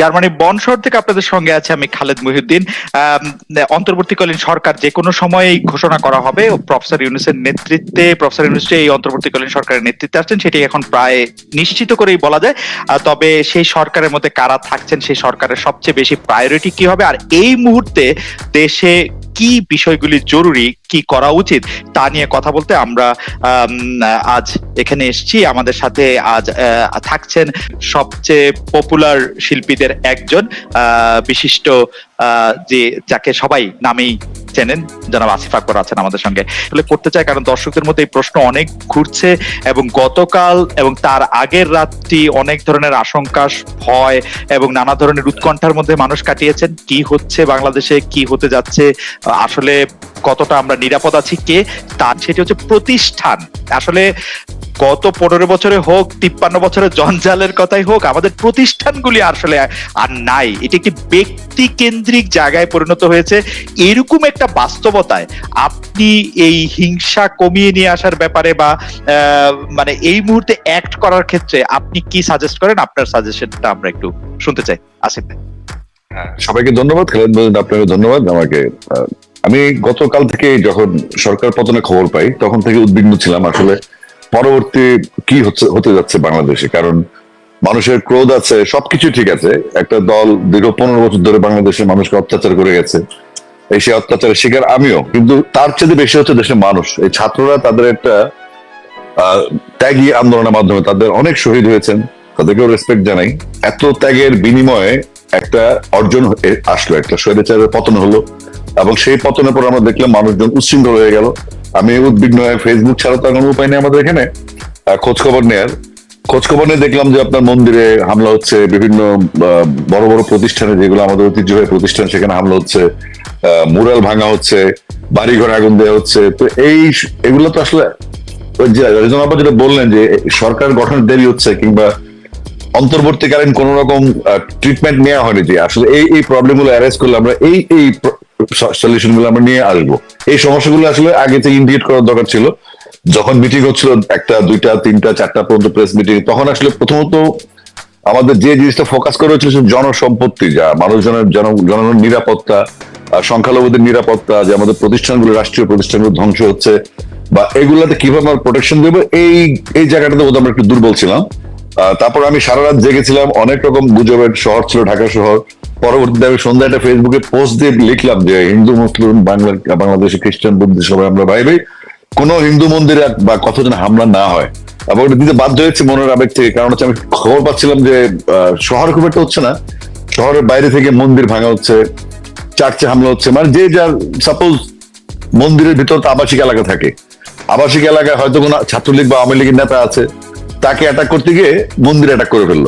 জার্মানির বন শহর থেকে আপনাদের সঙ্গে আছে আমি খালেদ মহিউদ্দিন। অন্তর্বর্তীকালীন সরকার যে কোনো সময় ঘোষণা করা হবে। প্রফেসর ইউনুসের নেতৃত্বে, প্রফেসর ইউনুস এই অন্তর্বর্তীকালীন সরকারের নেতৃত্বে আছেন সেটি এখন প্রায় নিশ্চিত করেই বলা যায়। তবে সেই সরকারের মধ্যে কারা থাকছেন, সেই সরকারের সবচেয়ে বেশি প্রায়োরিটি কি হবে? আর এই মুহূর্তে দেশে কি বিষয়গুলি জরুরি কি করা উচিত তা নিয়ে কথা বলতে আমরা আম, আজ এখানে এসেছি। আমাদের সাথে আজ থাকছেন সবচেয়ে পপুলার শিল্পীদের একজন বিশিষ্ট যে যাকে সবাই নামেই চেনেন যারা আসিফ আকবর আছেন আমাদের সঙ্গে। তাহলে করতে চাই, কারণ দর্শকদের মধ্যে এই প্রশ্ন অনেক ঘুরছে এবং গতকাল এবং তার আগের রাতটি অনেক ধরনের আশঙ্কা ভয় এবং নানা ধরনের উৎকণ্ঠার মধ্যে মানুষ কাটিয়েছেন। কি হচ্ছে বাংলাদেশে, কি হতে যাচ্ছে? আসলে কতটা আমরা নিরাপদ আছি, কে তার, সেটি হচ্ছে প্রতিষ্ঠান। আসলে গত পনেরো বছরে হোক, তিপ্পান্ন বছরের জঞ্জালের কথাই হোক, আমাদের প্রতিষ্ঠানগুলি আসলে আর নাই। এটি একটি ব্যক্তি কেন্দ্রিক জায়গায় পরিণত হয়েছে। এরকম একটা বাস্তবতায় আপনি এই হিংসা কমিয়ে নিয়ে আসার ব্যাপারে বা মানে এই মুহূর্তে অ্যাক্ট করার ক্ষেত্রে আপনি কি সাজেস্ট করেন? আপনার সাজেশনটা আমরা একটু শুনতে চাই। আসিফ ভাই। সবাইকে ধন্যবাদ। মজিদ আপনাকে ধন্যবাদ। আমাকে আমি গতকাল থেকে যখন সরকার পতনের খবর পাই, তখন থেকে উদ্বিগ্ন ছিলাম আসলে পরবর্তী কি হচ্ছে, হতে যাচ্ছে বাংলাদেশে। কারণ মানুষের ক্রোধ আছে, সবকিছু ঠিক আছে। একটা দল দীর্ঘ পনেরো বছর ধরে বাংলাদেশের মানুষকে অত্যাচার করে গেছে। এই সেই অত্যাচারের শিকার আমিও। কিন্তু তার চেয়ে বেশি হচ্ছে দেশের মানুষ। এই ছাত্ররা তাদের একটা ত্যাগী আন্দোলনের মাধ্যমে তাদের অনেক শহীদ হয়েছেন। তাদেরকেও রেসপেক্ট জানাই। এত ত্যাগের বিনিময়ে একটা অর্জন আসলো। একটা স্বৈরাচারের পতন হলো। এবং সেই পতনের পর আমরা দেখলাম মানুষজন উচ্ছৃঙ্খল হয়ে গেল। আমি উদ্বিগ্ন হয়ে ফেসবুক ছাড়া তো কোনো উপায় নেই আমাদের এখানে। খোঁজ খবর নেয়ার। খোঁজ খবর নিয়ে দেখলাম যে আপনার মন্দিরে হামলা হচ্ছে, বিভিন্ন বড় বড় প্রতিষ্ঠানে যেগুলো আমাদের ঐতিহ্যবাহী প্রতিষ্ঠান, সেখানে হামলা হচ্ছে মুরাল ভাঙা হচ্ছে বাড়ি ঘরে আগুন দেওয়া হচ্ছে। তো এই এগুলো তো আসলে ওই যে রেজন আপা যেটা বললেন যে সরকার গঠনের দেরি হচ্ছে কিংবা অন্তর্বর্তীকালীন কোন রকম ট্রিটমেন্ট নেওয়া হয়নি যে। আসলে এই এই প্রবলেমগুলো অ্যারেস্ট করলে আমরা এই এই সলিউশনগুলো আমরা নিয়ে আসব। এই সমস্যাগুলো আসলে আগে থেকে ইন্ডিকেট করার দরকার ছিল। যখন মিটিং হচ্ছিল, একটা, দুইটা, তিনটা, চারটা পর্যন্ত প্রেস মিটিং তখন আসলে প্রথমত আমাদের যে জিনিসটা ফোকাস করা হচ্ছিল জনসম্পত্তি, যা মানুষজনের জন, জনগণের নিরাপত্তা সংখ্যালঘুদের নিরাপত্তা, যে আমাদের প্রতিষ্ঠানগুলো, রাষ্ট্রীয় প্রতিষ্ঠানগুলো ধ্বংস হচ্ছে, বা এগুলাতে কীভাবে আমরা প্রোটেকশন দেবো, এই এই জায়গাটাতে বোধহয় আমরা একটু দুর্বল ছিলাম। তারপর আমি সারা রাত জেগেছিলাম, অনেক রকম গুজবের শহর ছিল, ঢাকা শহর। পরবর্তীতে আমি সন্ধ্যায় একটা ফেসবুকে পোস্ট দিয়ে লিখলাম যে হিন্দু, মুসলিম বাংলা বাংলাদেশে, খ্রিস্টান বুদ্ধি সবাই আমরা ভাই ভাই, কোনো হিন্দু মন্দিরে বা কত যেন হামলা না হয়। এবং ওটা দিতে বাধ্য হয়েছে মনের আবেগ থেকে, কারণ হচ্ছে আমি খবর পাচ্ছিলাম যে শহরে খুব একটা হচ্ছে না। শহরের বাইরে থেকে মন্দির ভাঙা হচ্ছে, চার্চে হামলা হচ্ছে মানে যে যার সাপোজ মন্দিরের ভিতর তো আবাসিক এলাকা থাকে। আবাসিক এলাকায় হয়তো কোনো ছাত্রলীগ বা আওয়ামী লীগের নেতা আছে, তাকে অ্যাটাক করতে গিয়ে মন্দির অ্যাটাক করে ফেলল।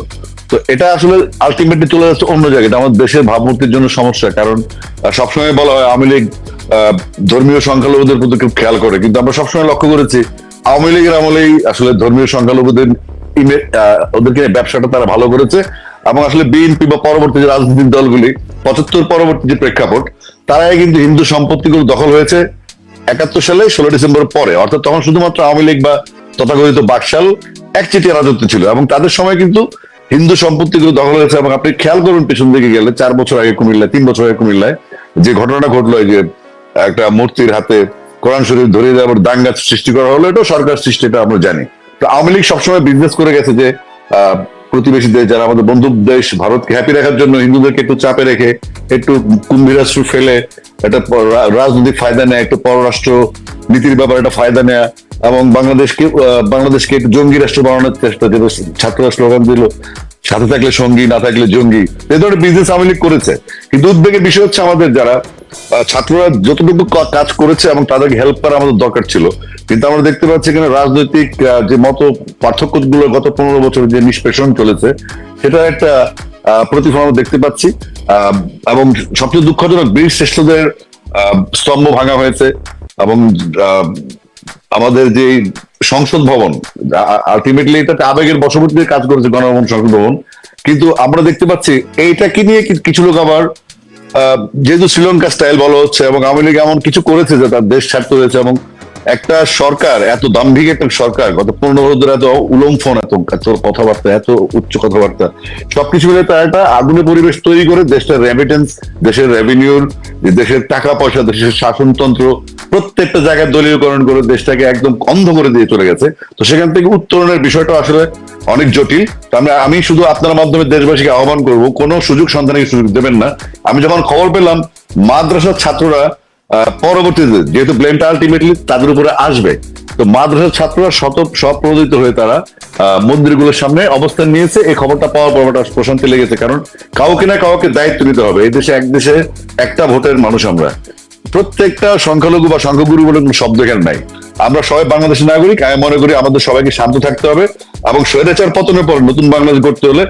তো এটা আসলে আলটিমেটলি চলে যাচ্ছে অন্য জায়গায়। আমাদের দেশের ভাবমূর্তির জন্য সমস্যা, কারণ সবসময় বলা হয় আওয়ামী লীগ ধর্মীয় সংখ্যালঘুদের প্রতি খুব খেয়াল করে। কিন্তু আমরা সবসময় লক্ষ্য করেছি, আওয়ামী লীগের আমলেই আসলে ধর্মীয় সংখ্যালঘুদের ওদেরকে ব্যবসাটা তারা ভালো করেছে। এবং আসলে বিএনপি বা পরবর্তী যে রাজনৈতিক দলগুলি, পঁচাত্তর পরবর্তী যে প্রেক্ষাপট, তারাই কিন্তু হিন্দু সম্পত্তিগুলো দখল হয়েছে একাত্তর সালে, ষোলো ডিসেম্বর পরে। অর্থাৎ তখন শুধুমাত্র আওয়ামী লীগ বা তথাকথিত বাকশাল একচেটিয়া রাজত্ব ছিল। এবং তাদের সময় কিন্তু হিন্দু সম্পত্তিগুলো দখল হয়েছে এবং আপনি খেয়াল করুন পেছন দিকে গেলে চার বছর আগে কুমিল্লায়, তিন বছর আগে কুমিল্লায় যে ঘটনাটা ঘটলো যে একটা মূর্তির হাতে কোরআন শরীফ ধরিয়ে দেওয়ার দাঙ্গা সৃষ্টি করা হলো এটা সরকার সৃষ্টি, এটা আমরা জানি। তো আওয়ামী লীগ সবসময় বিজনেস করে গেছে যে প্রতিবেশী দেশ যারা আমাদের বন্ধু দেশ ভারতকে হ্যাপি রাখার জন্য হিন্দুদেরকে একটু চাপে রেখে, একটু কুম্ভীরাস্ত্র ফেলে, একটা রাজনৈতিক ফায়দা নেয়, একটু পররাষ্ট্র নীতির ব্যাপারে একটা ফায়দা নেয়া এবং বাংলাদেশকে বাংলাদেশকে একটু জঙ্গি রাষ্ট্র বানানোর চেষ্টা, যেটা ছাত্ররা স্লোগান দিল, সাথে থাকলে সঙ্গী, না থাকলে জঙ্গি। এ ধরনের বিজনেস আওয়ামী লীগ করেছে। কিন্তু উদ্বেগের বিষয় হচ্ছে আমাদের যারা ছাত্ররা যতটুকু কাজ করেছে এবং তাদেরকে হেল্প করা আমাদের দরকার ছিল কিন্তু আমরা দেখতে পাচ্ছি এখানে রাজনৈতিক যে মত পার্থক্যগুলো গত পনেরো বছর যে নিষ্পেষণ চলেছে সেটা একটা প্রতিফলন দেখতে পাচ্ছি। এবং সবচেয়ে দুঃখজনক বীর শ্রেষ্ঠদের স্তম্ভ ভাঙা হয়েছে এবং আমাদের যে সংসদ ভবন আলটিমেটলি এটা আবেগের বশবর্তী কাজ করেছে গণভবন সংসদ ভবন। কিন্তু আমরা দেখতে পাচ্ছি এইটাকে নিয়ে কিছু লোক আবার যেহেতু শ্রীলঙ্কা স্টাইল বলা হচ্ছে এবং আওয়ামী লীগ এমন কিছু করেছে যে তার দেশ ছাড়তে হয়েছে এবং একটা সরকার, এত দাম্ভিক একটা সরকার, গত পনেরো বছর ধরে এত উলম্ফন এত কথাবার্তা, এত উচ্চ কথাবার্তা, সবকিছু মিলে তারা একটা আগুনের পরিবেশ তৈরি করে দেশটার রেমিটেন্স দেশের রেভিনিউর দেশের টাকা পয়সা, দেশের শাসনতন্ত্র, প্রত্যেকটা জায়গায় দলীয়করণ করে দেশটাকে একদম অন্ধ করে দিয়ে চলে গেছে। তো সেখান থেকে উত্তরণের বিষয়টা আসলে অনেক জটিল। আমরা, আমি শুধু আপনার মাধ্যমে দেশবাসীকে আহ্বান করব, কোনো সুযোগ সন্ধানের সুযোগ দেবেন না। আমি যখন খবর পেলাম, মাদ্রাসার ছাত্ররা পরবর্তীতে যেহেতু ব্লেমটা আলটিমেটলি তাদের উপরে আসবে, তো মাদ্রাসার ছাত্ররা শত, স্বপ্রণোদিত হয়ে তারা মন্দিরগুলোর সামনে অবস্থান নিয়েছে। এই খবরটা পাওয়ার পর প্রশান্তি লেগেছে, কারণ কাউকে না কাউকে দায়িত্ব নিতে হবে। এই দেশে এক দেশে একটা ভোটের মানুষ আমরা। প্রত্যেকটা সংখ্যালঘু বা সংখ্যাগুরু বলে কোনো শব্দ এখানে নাই। আমরা সবাই বাংলাদেশের নাগরিক, আমি মনে করি আমাদের সবাইকে শান্ত থাকতে হবে এবং স্বৈরাচার পতনের পর নতুন বাংলাদেশ গড়তে হলে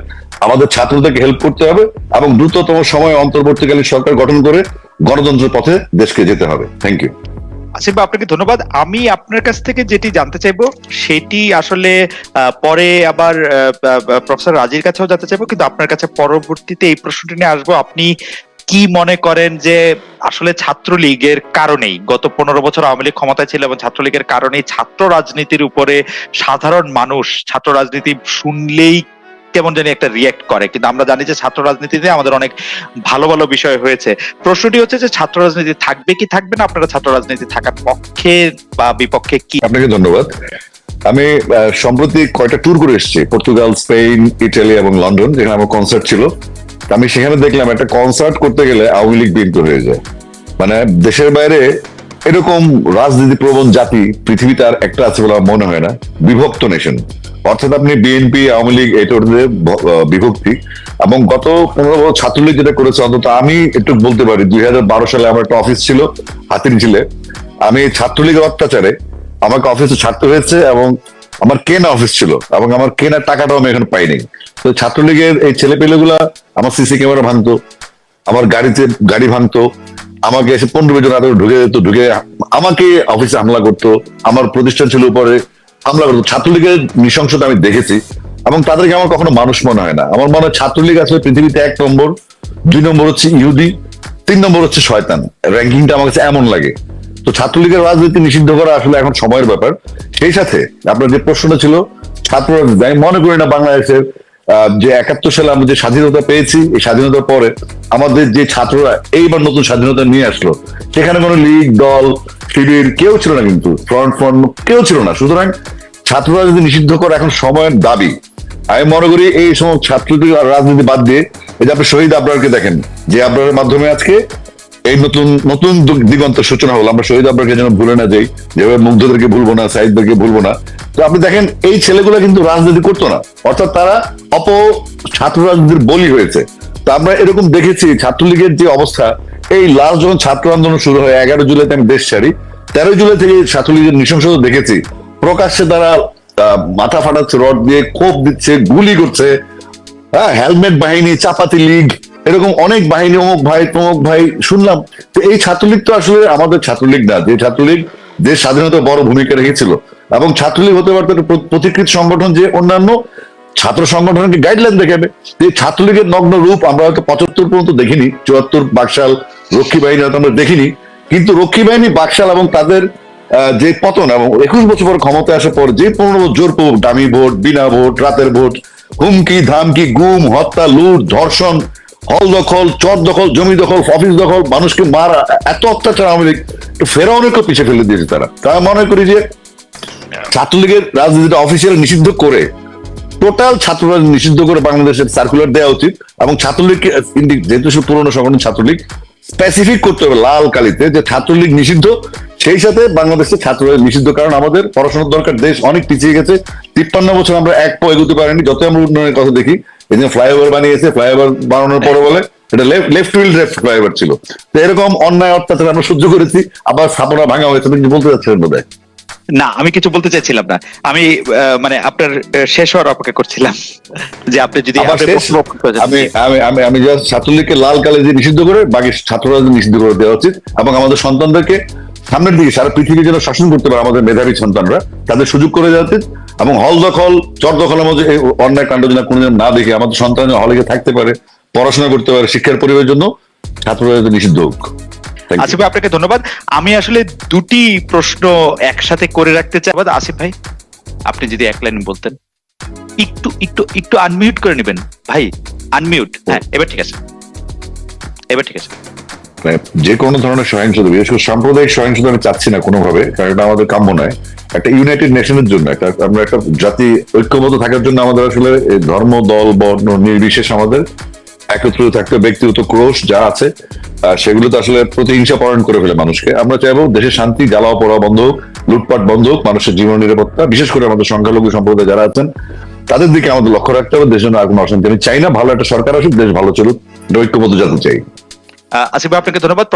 আমাদের ছাত্রদেরকে হেল্প করতে হবে এবং দ্রুততম সময়ে অন্তর্বর্তীকালীন সরকার গঠন করে গণতন্ত্রের পথে দেশকে যেতে হবে। থ্যাংক ইউ আসিফ আপনাকে ধন্যবাদ। আমি আপনার কাছ থেকে যেটি জানতে চাইব, সেটি আসলে পরে আবার প্রফেসর রাজির কাছেও জানতে চাইব, কিন্তু আপনার কাছে পরবর্তীতে এই প্রশ্নটি নিয়ে আসব। আপনি কি মনে করেন যে আসলে ছাত্রলীগের কারণেই, গত পনেরো বছর আওয়ামী লীগ ক্ষমতায় ছিল এবং ছাত্রলীগের কারণেই ছাত্র রাজনীতির উপরে সাধারণ মানুষ, ছাত্র রাজনীতি শুনলেই কেমন জানি একটা রিয়েক্ট করে। কিন্তু আমরা জানি যে ছাত্র রাজনীতিতে আমাদের অনেক ভালো ভালো বিষয় হয়েছে। প্রশ্নটি হচ্ছে যে ছাত্র রাজনীতি থাকবে কি থাকবে না? আপনারা ছাত্র রাজনীতি থাকার পক্ষে বা বিপক্ষে কি? আপনাকে ধন্যবাদ। আমি সম্প্রতি কয়টা ট্যুর করে এসেছি। পর্তুগাল, স্পেন, ইটালি এবং লন্ডন, যেখানে আমার কনসার্ট ছিল। আমি সেখানে দেখলাম একটা কনসার্ট করতে গেলে আওয়ামী লীগ বিএনপি হয়ে যায়। মানে দেশের বাইরে এরকম রাজনীতি প্রবণ জাতি পৃথিবীতে আর একটা আছে বলে মনে হয় না। বিভক্ত নেশন অর্থাৎ আপনি বিএনপি আওয়ামী লীগ এটা বিভক্তি এবং গত পনেরো বছর ছাত্রলীগ যেটা করেছে, অন্তত আমি একটু বলতে পারি, দুই বারো সালে আমার একটা অফিস ছিল হাতির ঝিলে আমি ছাত্রলীগের অত্যাচারে আমাকে অফিসে ছাড়তে হয়েছে এবং আমার কেনা অফিস ছিল এবং আমার কেনার টাকাটাও আমি এখন পাইনি। তো ছাত্রলীগের এই ছেলে পেলেগুলা আমার সিসি ক্যামেরা ভাঙতো, আমার গাড়িতে গাড়ি ভাঙতো, আমাকে এসে পনেরো জন আরও ঢুকে যেত, ঢুকে আমাকে অফিসে হামলা করতো, আমার প্রতিষ্ঠান ছিল উপরে হামলা করতো ছাত্রলীগের নৃশংসতা আমি দেখেছি এবং তাদেরকে আমার কখনো মানুষ মনে হয় না। আমার মনে হয় ছাত্রলীগ আসলে পৃথিবীতে এক নম্বর, দুই নম্বর হচ্ছে ইহুদি, তিন নম্বর হচ্ছে শয়তান। র্যাঙ্কিংটা আমার কাছে এমন লাগে। তো ছাত্রলীগের রাজনীতি নিষিদ্ধ করা আসলে এখন সময়ের ব্যাপার। সেই সাথে আপনার যে প্রশ্নটা ছিল ছাত্র রাজনীতি আমি মনে করি না বাংলাদেশের যে একাত্তর সালে আমরা যে স্বাধীনতা পেয়েছি, এই স্বাধীনতার পরে আমাদের যে ছাত্ররা এইবার নতুন স্বাধীনতা নিয়ে আসলো, সেখানে কোনো লীগ, দল, শিবির কেউ ছিল না কিন্তু ফ্রন্ট ফ্রন্ট কেউ ছিল না। সুতরাং ছাত্ররা যদি নিষিদ্ধ করে, এখন সময়ের দাবি। আমি মনে করি এই সময় ছাত্রদের রাজনীতি বাদ দিয়ে, এই যে আপনি শহীদ আবরারকে দেখেন, যে আবরারের মাধ্যমে আজকে এই নতুন নতুন দু- দিগন্তের সূচনা হলো। আমরা শহীদ আবরারকে যেন ভুলে না যাই, যেভাবে মুগ্ধদেরকে ভুলবো না, সাইদদেরকে ভুলবো না। তো আপনি দেখেন, এই ছেলেগুলো কিন্তু রাজনীতি করতো না। অর্থাৎ তারা অপ ছাত্র রাজনীতির বলি হয়েছে। তো আমরা এরকম দেখেছি, ছাত্রলীগের যে অবস্থা, এই লাস্ট যখন ছাত্র আন্দোলন শুরু হয়, এগারো জুলাইতে আমি দেশ ছাড়ি, তেরো জুলাই থেকে ছাত্রলীগের নৃশংসতা দেখেছি। প্রকাশ্যে তারা মাথা ফাটাচ্ছে, রড দিয়ে কোপ দিচ্ছে, গুলি করছে। হ্যাঁ হেলমেট বাহিনী, চাপাতি লীগ এরকম অনেক বাহিনী, অমুক ভাই, তমুক ভাই, শুনলাম। তো এই ছাত্রলীগ তো আসলে আমাদের ছাত্রলীগ না, যে ছাত্রলীগ দেশ স্বাধীনতা বড় ভূমিকা রেখেছিল। এবং ছাত্রলীগ হতে পারতো প্রতিকৃত সংগঠন যে অন্যান্য ছাত্র সংগঠনকে গাইডলাইন দেখাবে। এই ছাত্রলীগের নগ্ন রূপ আমরা হয়তো পঁচাত্তর পর্যন্ত দেখিনি, চুয়াত্তর, বাকশাল, রক্ষী বাহিনী হয়তো আমরা দেখিনি। কিন্তু রক্ষী বাহিনী, বাকশাল এবং তাদের যে পতন এবং একুশ বছর পর ক্ষমতায় আসার পর যে পনেরো জোর দামি ভোট, বিনা ভোট, রাতের ভোট, হুমকি, ধামকি, গুম, হত্যা, লুট, ধর্ষণ হল দখল, চর দখল, জমি দখল অফিস দখল, মানুষকে মারা, এত অত্যাচার আওয়ামী লীগ তো ফেরাউনকে পিছিয়ে ফেলে দিয়েছে তারা। তাই মনে করি যে ছাত্রলীগের রাজনীতিটা অফিসিয়াল নিষিদ্ধ করে টোটাল ছাত্র নিষিদ্ধ করে বাংলাদেশের সার্কুলার দেওয়া উচিত এবং ছাত্রলীগকে যেহেতু পুরনো সংগঠন ছাত্রলীগ স্পেসিফিক করতে হবে লাল কালিতে যে ছাত্রলীগ নিষিদ্ধ সেই সাথে বাংলাদেশের ছাত্রলীগ নিষিদ্ধ কারণ আমাদের পড়াশোনার দরকার দেশ অনেক পিছিয়ে গেছে। তিপ্পান্ন বছর আমরা এক পা এগোতে পারিনি যত আমরা উন্নয়নের কথা দেখি। এই যে ফ্লাইওভার বানিয়েছে ফ্লাইওভার বানানোর পরে বলে এটা লেফট হুইল লেফট ফ্লাইওভার ছিল। তো এরকম অন্যায় অত্যাচার আমরা সহ্য করেছি আবার স্থাপনা ভাঙা হয়েছে। আপনি বলতে বোধ না আমি কিছু বলতে চাইছিলাম না। আমি মানে আপনার শেষ হওয়ার অপেক্ষা করছিলাম। যে আপনি যদি। আমি আমি আমি ছাত্রলীগকে লাল নিষিদ্ধ করে বাকি ছাত্ররা নিষিদ্ধ করে দেওয়া উচিত এবং আমাদের সন্তানদেরকে সামনের দিকে সারা পৃথিবী যেন শাসন করতে পারে আমাদের মেধাবী সন্তানরা, তাদের সুযোগ করে উচিত এবং হল দখল, চর দখলের মধ্যে অন্যায় কাণ্ড যেন কোনো না দেখে আমাদের সন্তান হলে থাকতে পারে, পড়াশোনা করতে পারে, শিক্ষার পরিবেশের জন্য ছাত্ররা যাতে নিষিদ্ধ হোক। আসিফ ভাই, আপনাকে ধন্যবাদ। আমি আসলে দুটি প্রশ্ন একসাথে করে রাখতে চাই। আসিফ ভাই। আপনি যদি এক লাইন বলতেন। একটু একটু একটু আনমিউট করে নেবেন। ভাই আনমিউট হ্যাঁ এবার ঠিক আছে। এবার ঠিক আছে। যে কোনো ধরনের সহিংসতা, বিশেষ করে সাম্প্রদায়িক সহিংসতা আমি চাচ্ছি না কোনোভাবে, কারণ এটা আমাদের কাম্য নয়। একটা ইউনাইটেড নেশনের জন্য, একটা, আমরা একটা জাতি ঐক্যবদ্ধ থাকার জন্য আমাদের আসলে ধর্ম, দল, বর্ণ, নির্বিশেষ আমাদের একত্রিত থাকতে, ব্যক্তিগত ক্রোশ যা আছে সেগুলো তো আসলে প্রতিহিংসা পরায়ণ করে ফেলে মানুষকে। আমরা চাইব দেশের শান্তি জ্বালাও পড়া বন্ধ হোক, লুটপাট বন্ধ হোক, মানুষের জীবন নিরাপত্তা, বিশেষ করে আমাদের সংখ্যালঘু সম্প্রদায় যারা আছেন, তাদের দিকে আমাদের লক্ষ্য রাখতে হবে, দেশের জন্য আর কোনো অশান্তি আমি চাই না ভালো একটা সরকার আসুক, দেশ ভালো চলুক, ঐক্যবদ্ধ জাতি চাই। আসিফ আপনাকে ধন্যবাদ।